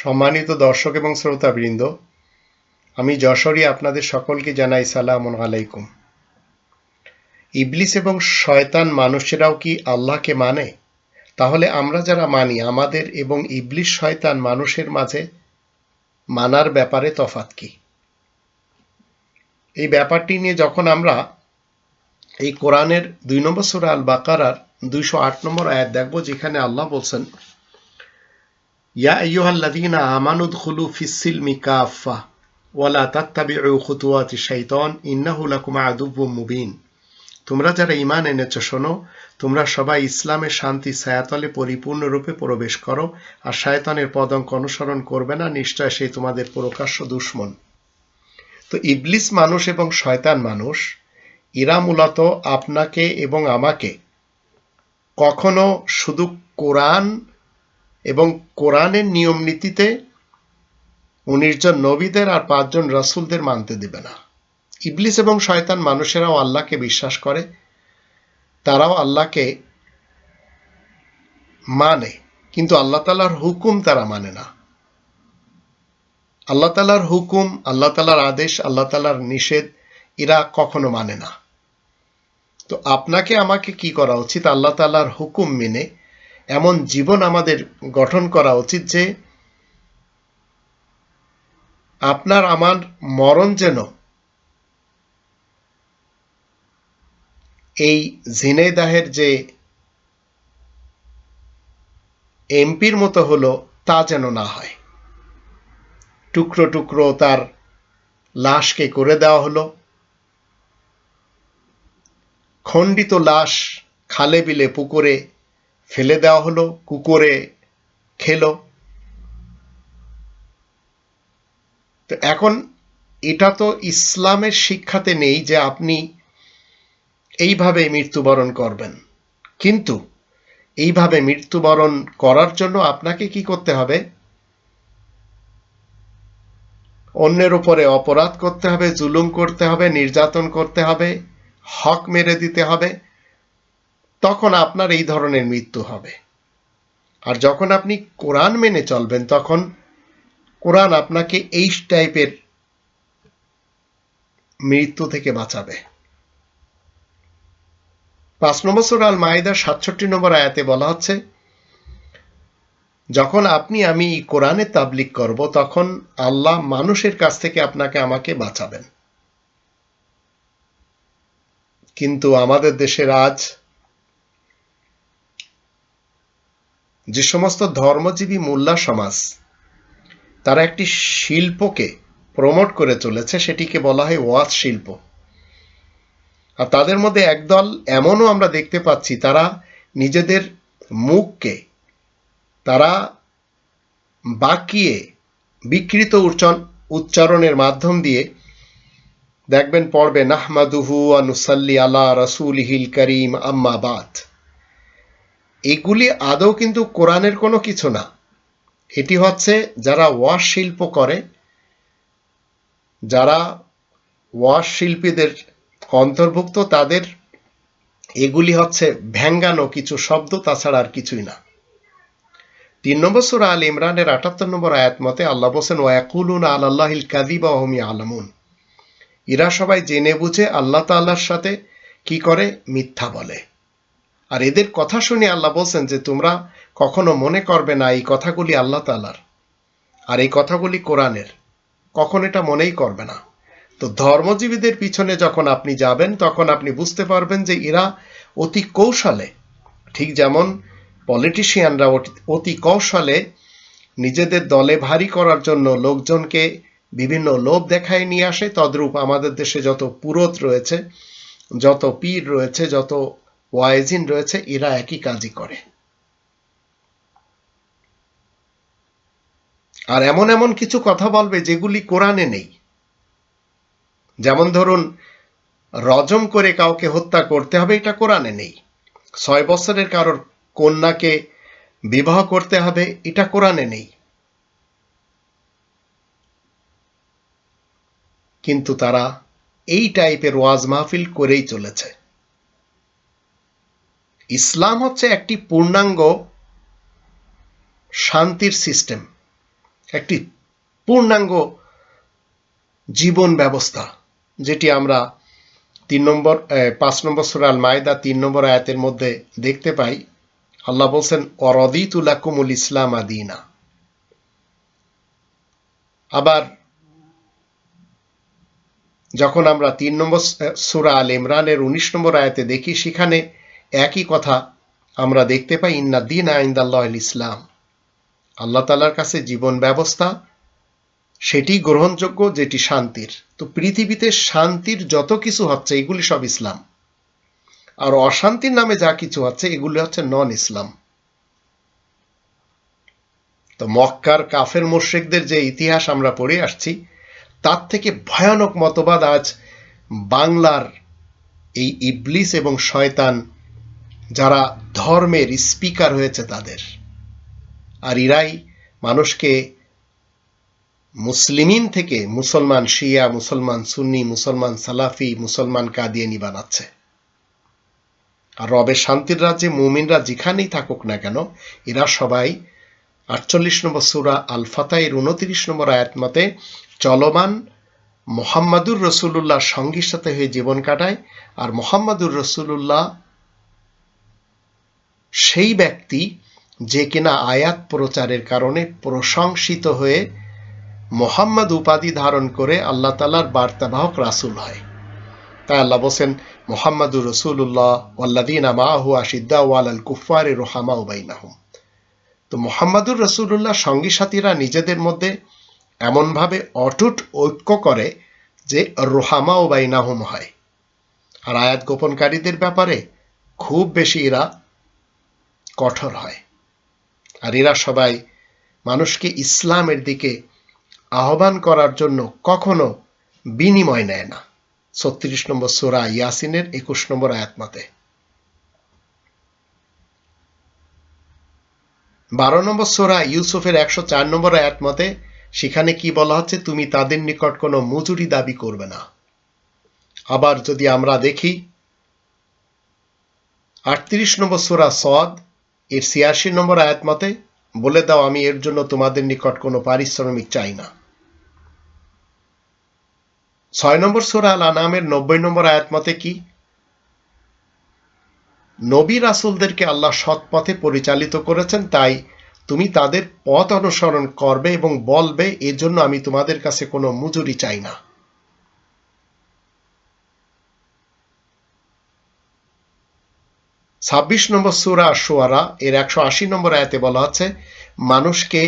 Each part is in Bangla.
সম্মানিত দর্শক এবং শ্রোতাবৃন্দ, আমি যশোরী আপনাদের সকলকে জানাই সালাম আলাইকুম। ইবলিস এবং শয়তান মানুষেরাও কি আল্লাহকে মানে? তাহলে আমরা যারা মানি, আমাদের এবং ইবলিস শয়তান মানুষের মাঝে মানার ব্যাপারে তফাত কি? এই ব্যাপারটি নিয়ে যখন আমরা এই কোরআনের দুই নম্বর সুরা আল বাকারার দুইশো আট নম্বর আয়াত দেখব, যেখানে আল্লাহ বলছেন ইয়া আইয়ুহাল্লাযীনা আমানু দুখুলু ফিস-সিলমি কাফা ওয়ালা তাত্তাবিউ খুতুওয়াতি শাইতান ইন্নাহু লাকুম আদুব্বুম মুবিন তোমরা যারা ঈমান এনেছো, শোনো, তোমরা সবাই ইসলামের শান্তি ছায়াতলে পরিপূর্ণরূপে প্রবেশ করো, আর শয়তানের পদঙ্ক অনুসরণ করবে না, নিশ্চয় সেই তোমাদের প্রকাশ্য দুশ্মন। তো ইবলিস মানুষ এবং শয়তান মানুষ, এরা মূলত আপনাকে এবং আমাকে কখনো শুধু কোরআন এবং কোরআনের নিয়ম নীতিতে উনিশ জন নবীদের আর পাঁচজন রাসুলদের মানতে দেবে না। ইবলিস এবং শয়তান মানুষেরাও আল্লাহকে বিশ্বাস করে, তারাও আল্লাহকে মানে কিন্তু আল্লাহ তালার হুকুম তারা মানে না। আল্লাহ তালার হুকুম, আল্লাহ তালার আদেশ, আল্লাহ তালার নিষেধ এরা কখনো মানে না। তো আপনাকে, আমাকে কি করা উচিত? আল্লাহ তালার হুকুম মেনে এমন জীবন আমাদের গঠন করা উচিত যে আপনার আমার মরণ যেন এই ঝিনেদাহের যে এমপির মতো হলো, তা যেন না হয়। টুকরো টুকরো তার লাশকে করে দেওয়া হলো। খণ্ডিত লাশ, খালে বিলে, পুকুরে ফেলে দেওয়া হলো, কুকুরে খেলো। তো এখন এটা তো ইসলামের শিক্ষাতে নেই যে আপনি এইভাবে মৃত্যুবরণ করবেন। কিন্তু এইভাবে মৃত্যুবরণ করার জন্য আপনাকে কি করতে হবে? অন্যের উপরে অপরাধ করতে হবে, জুলুম করতে হবে, নির্যাতন করতে হবে, হক মেরে দিতে হবে তখন আপনার এই ধরনের মৃত্যু হবে। আর যখন আপনি কোরআন মেনে চলবেন, তখন কোরআন আপনাকে এই টাইপের মৃত্যু থেকে বাঁচাবে। পাঁচ নম্বর সুর আল মাহিদার সাতষট্টি নম্বর আয়াতে বলা হচ্ছে, যখন আপনি, আমি কোরআনে তাবলিক করব, তখন আল্লাহ মানুষের কাছ থেকে আপনাকে আমাকে বাঁচাবেন। কিন্তু আমাদের দেশের আজ যে সমস্ত ধর্মজীবী মোল্লা সমাজ, তারা একটি শিল্পকে প্রমোট করে চলেছে, সেটিকে বলা হয় ওয়াজ শিল্প। আর তাদের মধ্যে একদল এমনও আমরা দেখতে পাচ্ছি, তারা নিজেদের মুখকে তারা বাকিয়ে বিকৃত উচ্চারণের মাধ্যম দিয়ে দেখবেন পড়বে নাহমাদুহু আনুসাল্লি আলা রসুলহিল করিম আম্মাবাদ এগুলি আদৌ কিন্তু কোরআনের কোনো কিছু না। এটি হচ্ছে যারা ওয়াশ শিল্প করে, যারা ওয়াশ শিল্পীদের অন্তর্ভুক্ত, তাদের এগুলি হচ্ছে ভ্যাঙ্গানো কিছু শব্দ, তাছাড়া আর কিছুই না। তিন নম্বর সুরা আল ইমরানের আটাত্তর নম্বর আয়াত মতে আল্লাহ বসেন ওয়াকুলুন আল আল্লাহিল কাদিবা ওহমি আলমুন এরা সবাই জেনে বুঝে আল্লাহ তাল্লাহর সাথে কি করে মিথ্যা বলে। আর এদের কথা শুনে আল্লাহ বলছেন যে তোমরা কখনো মনে করবে না এই কথাগুলি আল্লাহ তালার আর এই কথাগুলি কোরআনের। কখন এটা মনেই করবে না। তো ধর্মজীবীদের পিছনে যখন আপনি যাবেন, তখন আপনি বুঝতে পারবেন যে এরা অতি কৌশলে, ঠিক যেমন পলিটিশিয়ানরা অতি কৌশলে নিজেদের দলে ভারী করার জন্য লোকজনকে বিভিন্ন লোভ দেখায় নিয়ে আসে। তদ্রূপ আমাদের দেশে যত পুরোত রয়েছে, যত পীর রয়েছে, যত ওয়াইজিন রয়েছে, এরা একই কাজই করে। আর এমন এমন কিছু কথা বলবে যেগুলি কোরআনে নেই। যেমন ধরুন, রজম করে কাউকে হত্যা করতে হবে, এটা কোরআনে নেই। ছয় বছরের কারোর কন্যাকে বিবাহ করতে হবে, এটা কোরআনে নেই। কিন্তু তারা এই টাইপের ওয়াজ মাহফিল করেই চলেছে। ইসলাম হচ্ছে একটি পূর্ণাঙ্গ শান্তির সিস্টেম একটি পূর্ণাঙ্গ জীবন ব্যবস্থা যেটি আমরা তিন নম্বর পাঁচ নম্বর সুরাল মায়দা তিন নম্বর আয়াতের মধ্যে দেখতে পাই। আল্লাহ বলছেন অরদিতুলাকুমুল ইসলাম আদিনা আবার যখন আমরা তিন নম্বর সুরা আল ইমরানের উনিশ নম্বর আয়াতে দেখি, সেখানে একই কথা আমরা দেখতে পাই, ইন্না দিন আইন্দাল্লাহ ইসলাম। আল্লাহ তালার কাছে জীবন ব্যবস্থা, সেটি গ্রহণযোগ্য, যেটি শান্তির। তো পৃথিবীতে শান্তির যত কিছু হচ্ছে, এগুলি সব ইসলাম। আর অশান্তির নামে যা কিছু হচ্ছে, এগুলি হচ্ছে নন ইসলাম তো মক্কার কাফের মোর্শেকদের যে ইতিহাস আমরা পড়ে আসছি, তার থেকে ভয়ানক মতবাদ আজ বাংলার এই ইবলিস এবং শয়তান যারা ধর্মের স্পিকার হয়েছে তাদের। আর ইরাই মানুষকে মুসলিমিন থেকে মুসলমান শিয়া, মুসলমান সুন্নি, মুসলমান সালাফি, মুসলমান কাদিয়ানি বানাচ্ছে। আর রবের শান্তির রাজ্যে মুমিনরা যেখানেই থাকুক না কেন, এরা সবাই আটচল্লিশ নম্বর সুরা আল ফাতাইয়ের উনত্রিশ নম্বর আয়াত মতে চলমান মোহাম্মদুর রসুল্লাহ সঙ্গীর সাথে হয়ে জীবন কাটায়, আর মোহাম্মদুর রসুল্লাহ সেই ব্যক্তি যে কিনা আয়াত প্রচারের কারণে প্রশংসিত হয়ে মোহাম্মদ উপাধি ধারণ করে আল্লাহ তালার বার্তাবাহক রাসুল হয়। তাই আল্লাহ বলছেন, মোহাম্মদুর রসুল্লাহ ওয়াল্লাদিন মাহু আশিদ্দা ওয়াল আল কুফারে রোহামা উবাইনাহুম তো মোহাম্মদুর রসুল্লাহ সঙ্গী সাথীরা নিজেদের মধ্যে এমনভাবে অটুট ঐক্য করে যে রোহামা ও বাইনাহুম হয়। আর আয়াত গোপনকারীদের ব্যাপারে খুব বেশি এরা কঠোর হয়। আর এরা সবাই মানুষকে ইসলামের দিকে আহ্বান করার জন্য কখনো বিনিময় নেয় না। ছত্রিশ নম্বর সোরা ইয়াসিনের একুশ নম্বর আয়াত মতে। বারো নম্বর সোরা ইউসুফের একশো চার নম্বর আয়াত মতে, সেখানে কি বলা হচ্ছে? তুমি তাদের নিকট কোনো মজুরি দাবি করবে না। আবার যদি আমরা দেখি, আটত্রিশ নম্বর সোরা সদ এর ছিয়াশি নম্বর আয়াত মতে, বলে দাও, আমি এর জন্য তোমাদের নিকট কোনো পারিশ্রমিক চাই না। ছয় নম্বর সোরা আল আনামের নব্বই নম্বর আয়াত মতে কি? নবী রাসুলদেরকে আল্লাহ সৎ পথে পরিচালিত করেছেন, তাই তুমি তাদের পথ অনুসরণ করবে এবং বলবে, এজন্য আমি তোমাদের কাছে কোনো মজুরি চাই না। ছাব্বিশ নম্বর সুরা সোয়ারা এর একশো আশি নম্বর আয়াতে বলা হচ্ছে মানুষকে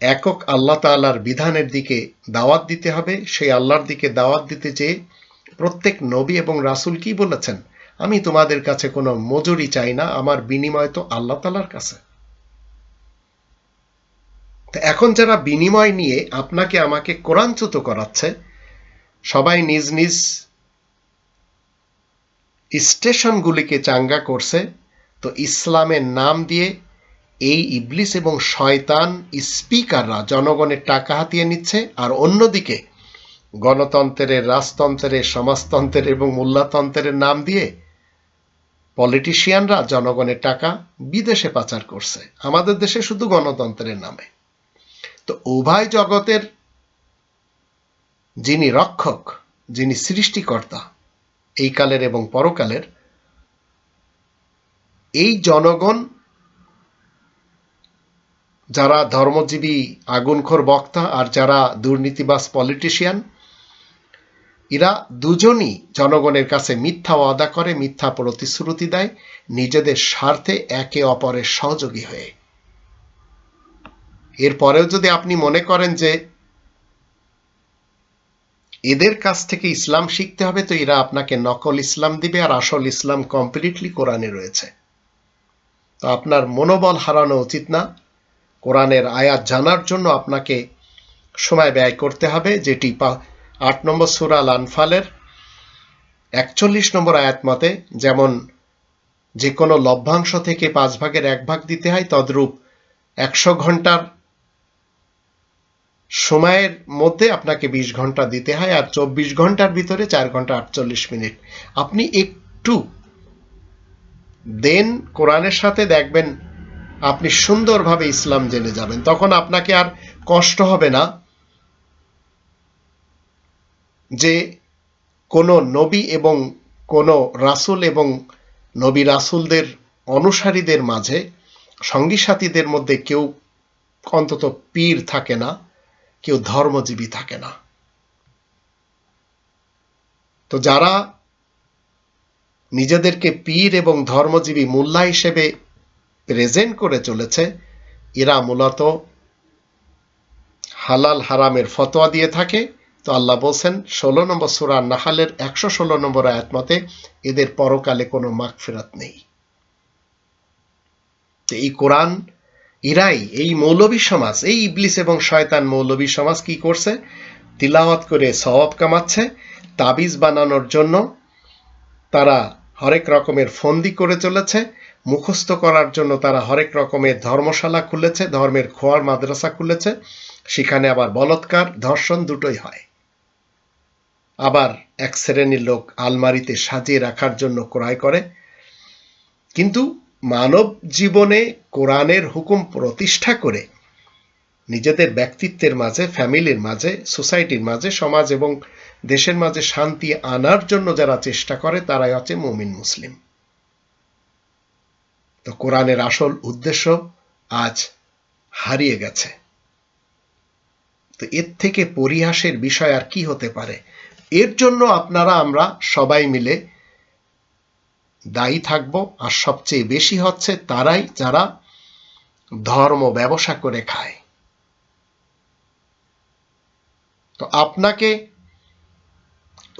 একক আল্লাহ তাল্লার বিধানের দিকে দাওয়াত দিতে হবে। সেই আল্লাহর দিকে দাওয়াত দিতে চেয়ে প্রত্যেক নবী এবং রাসুল কি বলেছেন? আমি তোমাদের কাছে কোনো মজুরি চাই না, আমার বিনিময় তো আল্লাহ তালার কাছে। এখন যারা বিনিময় নিয়ে আপনাকে আমাকে কোরআনচ্যুত করাচ্ছে, সবাই নিজ নিজ স্টেশনগুলিকে চাঙ্গা করছে, তো ইসলামের নাম দিয়ে এই ইবলিস এবং শয়তান স্পিকাররা জনগণের টাকা হাতিয়ে নিচ্ছে, আর অন্যদিকে গণতন্ত্রের, রাজতন্ত্রের, সমাজতন্ত্রের এবং মোল্লাতন্ত্রের নাম দিয়ে পলিটিশিয়ানরা জনগণের টাকা বিদেশে পাচার করছে। আমাদের দেশে শুধু গণতন্ত্রের নামে। তো উভয় জগতের যিনি রক্ষক, যিনি সৃষ্টিকর্তা এই কালের এবং পরকালের, এই জনগণ যারা ধর্মজীবী, আগুনখোর বক্তা আর যারা দুর্নীতিবাস পলিটিশিয়ান এরা দুজনই জনগণের কাছে মিথ্যা ওয়াদা করে, মিথ্যা প্রতিশ্রুতি দেয়, নিজেদের স্বার্থে একে অপরের সহযোগী হয়ে। এরপরেও যদি আপনি মনে করেন যে এদের কাছ থেকে ইসলাম শিখতে হবে, তো এরা আপনাকে নকল ইসলাম দিবে আর আসল ইসলাম কমপ্লিটলি কোরআনে রয়েছে। তো আপনার মনোবল হারানো উচিত না। কোরআনের আয়াত জানার জন্য আপনাকে সময় ব্যয় করতে হবে, যেটি আট নম্বর সুরাল আনফালের একচল্লিশ নম্বর আয়াত মতে, যেমন, যে কোনো লভ্যাংশ থেকে পাঁচ ভাগের এক ভাগ দিতে হয়, তদ্রূপ একশো ঘণ্টার সময়ের মধ্যে আপনাকে বিশ ঘণ্টা দিতে হয় আর চব্বিশ ঘণ্টার ভিতরে চার ঘণ্টা আটচল্লিশ মিনিট। আপনি একটু দেন, কোরআনের সাথে দেখবেন আপনি সুন্দরভাবে ইসলাম জেনে যাবেন। তখন আপনাকে আর কষ্ট হবে না যে কোনো নবী এবং কোনো রাসূল এবং নবী রাসুলদের অনুসারীদের মাঝে সঙ্গী সাথীদের মধ্যে কেউ অন্তত পীর থাকে না। কেউ ধর্মজীবী থাকে না। তো যারা নিজেদেরকে পীর এবং ধর্মজীবী মোল্লা হিসেবে প্রেজেন্ট করে চলেছে, এরা মূলত হালাল হারামের ফতোয়া দিয়ে থাকে। তো আল্লাহ বলছেন, ষোলো নম্বর সুরা নাহালের একশো ষোলো নম্বর আয়াত মতে, এদের পরকালে কোনো মাগফিরাত নেই। তো এই কোরআন ইরাই, এই মৌলবী সমাজ, এই ইবলিস এবং শয়তান মৌলবী সমাজ কি করছে? তিলাওয়াত করে সওয়াব কামাচ্ছে, তাবিজ বানানোর জন্য তারা হরেক রকমের ফন্দি করে চলেছে, মুখস্থ করার জন্য তারা হরেক রকমের ধর্মশালা খুলেছে, ধর্মের খোয়ার মাদ্রাসা খুলেছে, সেখানে আবার বলৎকার ধর্ষণ দুটোই হয়। আবার এক শ্রেণির লোক আলমারিতে সাজিয়ে রাখার জন্য ক্রয় করে। কিন্তু মানব জীবনে কোরআনের হুকুম প্রতিষ্ঠা করে নিজেদের ব্যক্তিত্বের মাঝে, ফ্যামিলির মাঝে, সোসাইটির মাঝে, সমাজ এবং দেশের মাঝে শান্তি আনার জন্য যারা চেষ্টা করে, তারাই হচ্ছে মুমিন মুসলিম। তো কোরআনের আসল উদ্দেশ্য আজ হারিয়ে গেছে। তো এর থেকে পরিহাসের বিষয় আর কি হতে পারে? এর জন্য আপনারা, আমরা সবাই মিলে দায়ী থাকব, আর সবচেয়ে বেশি হচ্ছে তারাই যারা ধর্ম ব্যবসা করে খায়। তো আপনাকে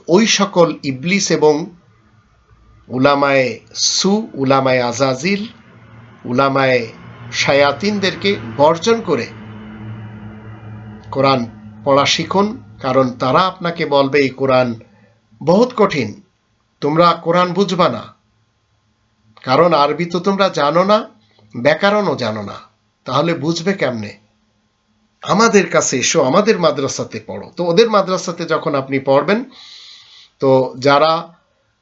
ওই সকল ইবলিস এবং উলামায়ে সু, উলামায়ে আজাজিল, উলামায়ে শায়াতিনদেরকে বর্জন করে কোরআন পড়া শিখুন, কারণ তারা আপনাকে বলবে, এই কোরআন বহুত কঠিন। তোমরা কোরআন বুঝবা না। কারণ আরবি তো তোমরা জানো না, ব্যাকরণও জানো না। তাহলে বুঝবে কেমনে? আমাদের কাছে এসো, আমাদের মাদ্রাসাতে পড়ো। তো ওদের মাদ্রাসাতে যখন আপনি পড়বেন, তো যারা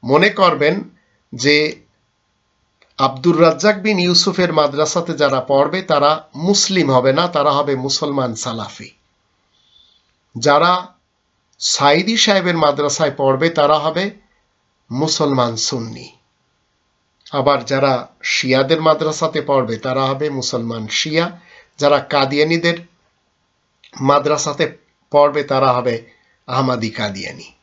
মনে করবেন যে আব্দুর রাজ্জাক বিন ইউসুফের মাদ্রাসাতে যারা পড়বে, তারা মুসলিম হবে না, তারা হবে মুসলমান সালাফি। যারা সাইদি সাহেবের মাদ্রাসায় পড়বে, তারা হবে মুসলমান সুন্নি। আবার যারা শিয়াদের মাদ্রাসাতে পড়বে, তারা হবে মুসলমান। শিয়া যারা কাদিয়ানিদের মাদ্রাসাতে পড়বে, তারা হবে আহমাদি কাদিয়ানি।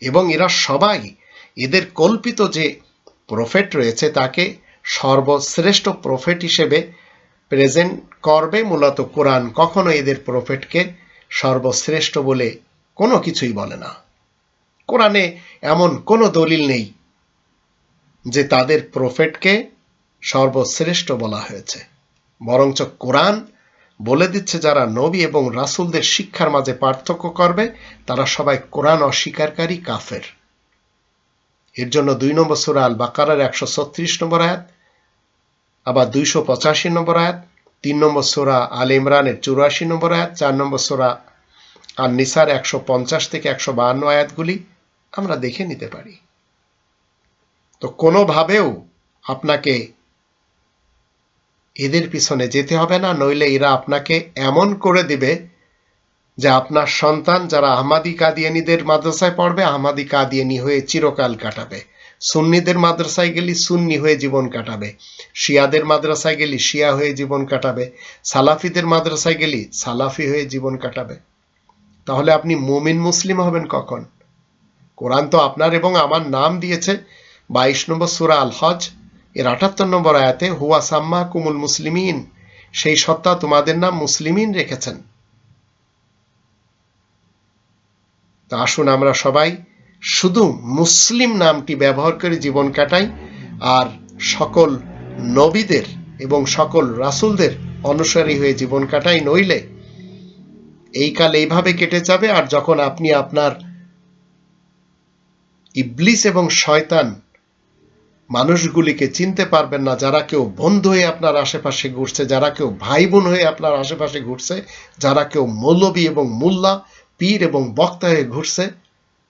এবং এরা সবাই এদের কল্পিত যে প্রফেট রয়েছে, তাকে সর্বশ্রেষ্ঠ প্রফেট হিসেবে প্রেজেন্ট করবে মূলত কোরআন। কখনো এদের প্রফেটকে সর্বশ্রেষ্ঠ বলে কোনো কিছুই বলে না। কোরআনে এমন কোনো দলিল নেই যে তাদের প্রফেটকে সর্বশ্রেষ্ঠ বলা হয়েছে। বরঞ্চ কোরআন বলে দিচ্ছে যারা নবী এবং রাসুলদের শিক্ষার মাঝে পার্থক্য করবে, তারা সবাই কোরআন অস্বীকারী কাফের। এর জন্য দুই নম্বর সুরা আল বাকারার একশো ছত্রিশ নম্বর আয়াত, আবার দুইশো পঁচাশি নম্বর আয়াত, তিন নম্বর সোরা আল ইমরানের চুরাশি নম্বর আয়াত, চার নম্বর সোরা আর নিসার একশো পঞ্চাশ থেকে একশো বাহান্ন আয়াতগুলি আমরা দেখে নিতে পারি। তো কোনোভাবেও আপনাকে এদের পিছনে যেতে হবে না, নইলে এরা আপনাকে এমন করে দিবে যে আপনার সন্তান যারা আহমাদি কাদিয়ানিদের মাদ্রাসায় পড়বে, আহমাদি কাদিয়ানি হয়ে চিরকাল কাটাবে। সুন্নিদের মাদ্রাসায় গেলি সুন্নি হয়ে জীবন কাটাবে। শিয়াদের মাদ্রাসায় গেলি শিয়া হয়ে জীবন কাটাবে। সালাফিদের মাদ্রাসায় গেলি সালাফি হয়ে জীবন কাটাবে। তাহলে আপনি মুমিন মুসলিম হবেন কখন? কোরআন তো আপনার এবং আমার নাম দিয়েছে। বাইশ নম্বর সুরা আল হজ এর আটাত্তর নম্বর আয়াতে, হুয়া সাম্মা কুমুল মুসলিমিন সেই সত্তা তোমাদের নাম মুসলিমিন রেখেছেন। তা আসুন আমরা সবাই শুধু মুসলিম নামটি ব্যবহার করে জীবন কাটাই, আর সকল নবীদের এবং সকল রাসুলদের অনুসারী হয়ে জীবন কাটাই, নইলে এই কাল এইভাবে কেটে যাবে, আর যখন আপনি আপনার ইবলিস এবং শয়তান মানুষগুলিকে চিনতে পারবেন না, যারা কেউ বন্ধু হয়ে আপনার আশেপাশে ঘুরছে, যারা কেউ ভাই বোন হয়ে আপনার আশেপাশে ঘুরছে, যারা কেউ মৌলবী এবং মোল্লা, পীর এবং বক্তা হয়ে ঘুরছে,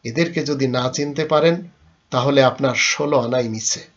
এদেরকে যদি না চিনতে পারেন, তাহলে আপনার ষোলো আনাই মিছে